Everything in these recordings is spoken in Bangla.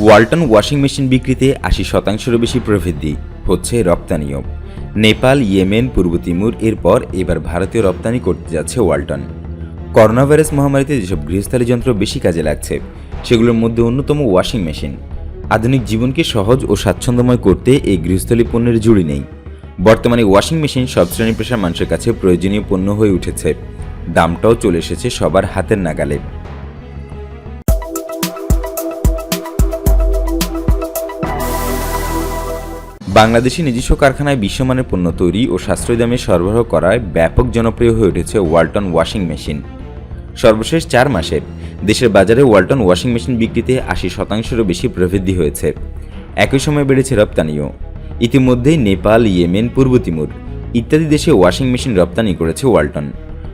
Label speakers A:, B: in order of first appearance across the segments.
A: ওয়ালটন ওয়াশিং মেশিন বিক্রিতে আশি শতাংশেরও বেশি প্রবৃদ্ধি হচ্ছে রপ্তানিও নেপাল, ইয়েমেন, পূর্ব তিমুর, এরপর এবার ভারতীয় রপ্তানি করতে যাচ্ছে ওয়ালটন। করোনা ভাইরাস মহামারীতে যেসব গৃহস্থালী যন্ত্র বেশি কাজে লাগছে, সেগুলোর মধ্যে অন্যতম ওয়াশিং মেশিন। আধুনিক জীবনকে সহজ ও স্বাচ্ছন্দ্যময় করতে এই গৃহস্থলী পণ্যের জুড়ি নেই। বর্তমানে ওয়াশিং মেশিন সব শ্রেণি পেশার মানুষের কাছে প্রয়োজনীয় পণ্য হয়ে উঠেছে। দামটাও চলে এসেছে সবার হাতের নাগালে। বাংলাদেশি নিজস্ব কারখানায় বিশ্বমানের পণ্য তৈরি ও সাশ্রয়ী দামে সরবরাহ করায় ব্যাপক জনপ্রিয় হয়ে উঠেছে ওয়ালটন ওয়াশিং মেশিন। সর্বশেষ চার মাসে দেশের বাজারে ওয়ালটন ওয়াশিং মেশিন বিক্রিতে আশি শতাংশেরও বেশি প্রবৃদ্ধি হয়েছে। একই সময় বেড়েছে রপ্তানিও। ইতিমধ্যেই নেপাল, ইয়েমেন, পূর্ব তিমুর ইত্যাদি দেশে ওয়াশিং মেশিন রপ্তানি করেছে ওয়ালটন।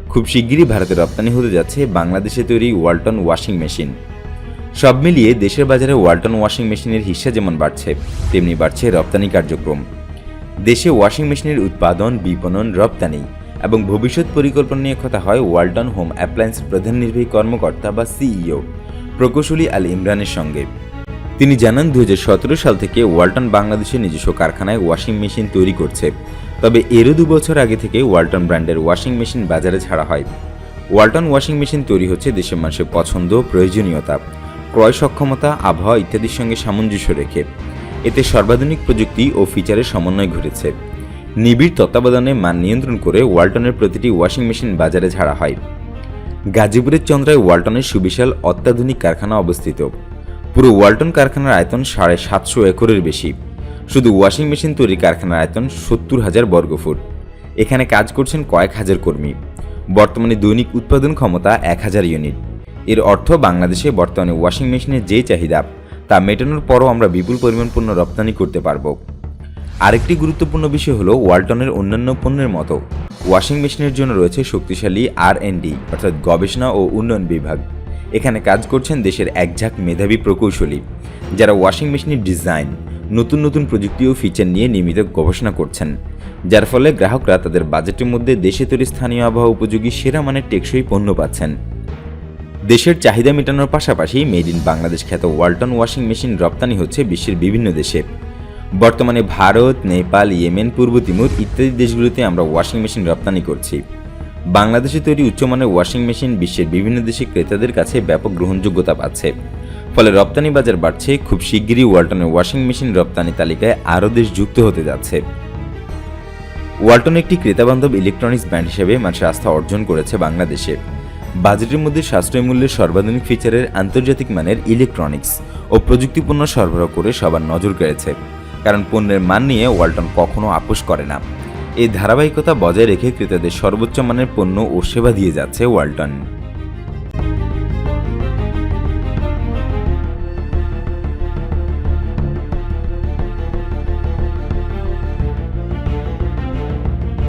A: খুব শিগগিরই ভারতে রপ্তানি হতে যাচ্ছে বাংলাদেশে তৈরি ওয়ালটন ওয়াশিং মেশিন। সব মিলিয়ে দেশের বাজারে ওয়ালটন ওয়াশিং মেশিনের হিস্সা যেমন বাড়ছে, তেমনি বাড়ছে রপ্তানি কার্যক্রম। দেশে ওয়াশিং মেশিনের উৎপাদন, বিপণন রপ্তানি এবং ভবিষ্যৎ পরিকল্পনা নিয়ে কথা হয় ওয়ালটন হোম অ্যাপ্লায়েন্সের প্রধান নির্বাহী কর্মকর্তা বা সিইও প্রকৌশলী আল ইমরানের সঙ্গে। তিনি জানান দু হাজার সতেরো সাল থেকে ওয়ালটন বাংলাদেশের নিজস্ব কারখানায় ওয়াশিং মেশিন তৈরি করছে। তবে এরও দু বছর আগে থেকে ওয়ালটন ব্র্যান্ডের ওয়াশিং মেশিন বাজারে ছাড়া হয়। ওয়ালটন ওয়াশিং মেশিন তৈরি হচ্ছে দেশের মানুষের পছন্দ প্রয়োজনীয়তা। ক্রয় সক্ষমতা, আবহাওয়া ইত্যাদির সঙ্গে সামঞ্জস্য রেখে এতে সর্বাধুনিক প্রযুক্তি ও ফিচারের সমন্বয় ঘটেছে। নিবিড় তত্ত্বাবধানে মান নিয়ন্ত্রণ করে ওয়ালটনের প্রতিটি ওয়াশিং মেশিন বাজারে ছাড়া হয়। গাজীপুরের চন্দ্রায় ওয়ালটনের সুবিশাল অত্যাধুনিক কারখানা অবস্থিত। পুরো ওয়ালটন কারখানার আয়তন সাড়ে সাতশো একরের বেশি। শুধু ওয়াশিং মেশিন তৈরি কারখানার আয়তন সত্তর হাজার বর্গফুট। এখানে কাজ করছেন কয়েক হাজার কর্মী। বর্তমানে দৈনিক উৎপাদন ক্ষমতা এক হাজার ইউনিট। এর অর্থ বাংলাদেশে বর্তমানে ওয়াশিং মেশিনের যে চাহিদা, তা মেটানোর পরও আমরা বিপুল পরিমাণ পণ্য রপ্তানি করতে পারব। আরেকটি গুরুত্বপূর্ণ বিষয় হলো ওয়ালটনের অন্যান্য পণ্যের মতো। ওয়াশিং মেশিনের জন্য রয়েছে শক্তিশালী আর অর্থাৎ গবেষণা ও উন্নয়ন বিভাগ। এখানে কাজ করছেন দেশের একঝাঁক মেধাবী প্রকৌশলী, যারা ওয়াশিং মেশিনের ডিজাইন, নতুন নতুন প্রযুক্তি ও ফিচার নিয়ে নিয়মিত গবেষণা করছেন, যার ফলে গ্রাহকরা তাদের বাজেটের মধ্যে দেশে তৈরি স্থানীয় আবহাওয়া উপযোগী সেরা মানের টেকসই পণ্য পাচ্ছেন। দেশের চাহিদা মেটানোর পাশাপাশি মেড ইন বাংলাদেশ খ্যাত ওয়ালটন ওয়াশিং মেশিন রপ্তানি হচ্ছে বিশ্বের বিভিন্ন দেশে। বর্তমানে ভারত, নেপাল, ইয়েমেন, পূর্ব তিমুর ইত্যাদি দেশগুলোতে আমরা ওয়াশিং মেশিন রপ্তানি করছি। বাংলাদেশে তৈরি উচ্চমানের ওয়াশিং মেশিন বিশ্বের বিভিন্ন দেশে ক্রেতাদের কাছে ব্যাপক গ্রহণযোগ্যতা পাচ্ছে। ফলে রপ্তানি বাজার বাড়ছে, খুব শিগগিরই ওয়ালটনের ওয়াশিং মেশিন রপ্তানি তালিকায় আরও দেশ যুক্ত হতে যাচ্ছে। ওয়ালটন একটি ক্রেতাবান্ধব ইলেকট্রনিক্স ব্র্যান্ড হিসেবে মানুষের আস্থা অর্জন করেছে বাংলাদেশে। বাজেটের মধ্যে সাশ্রয় মূল্যের সর্বাধুনিক ফিচারের আন্তর্জাতিক মানের ইলেকট্রনিক্স ও প্রযুক্তিপণ্য সরবরাহ করে সবার নজর কেড়েছে। কারণ পণ্যের মান নিয়ে ওয়ালটন কখনো আপোষ করে না। এই ধারাবাহিকতা বজায় রেখে ক্রেতাদের সর্বোচ্চ মানের পণ্য ও সেবা দিয়ে যাচ্ছে ওয়ালটন।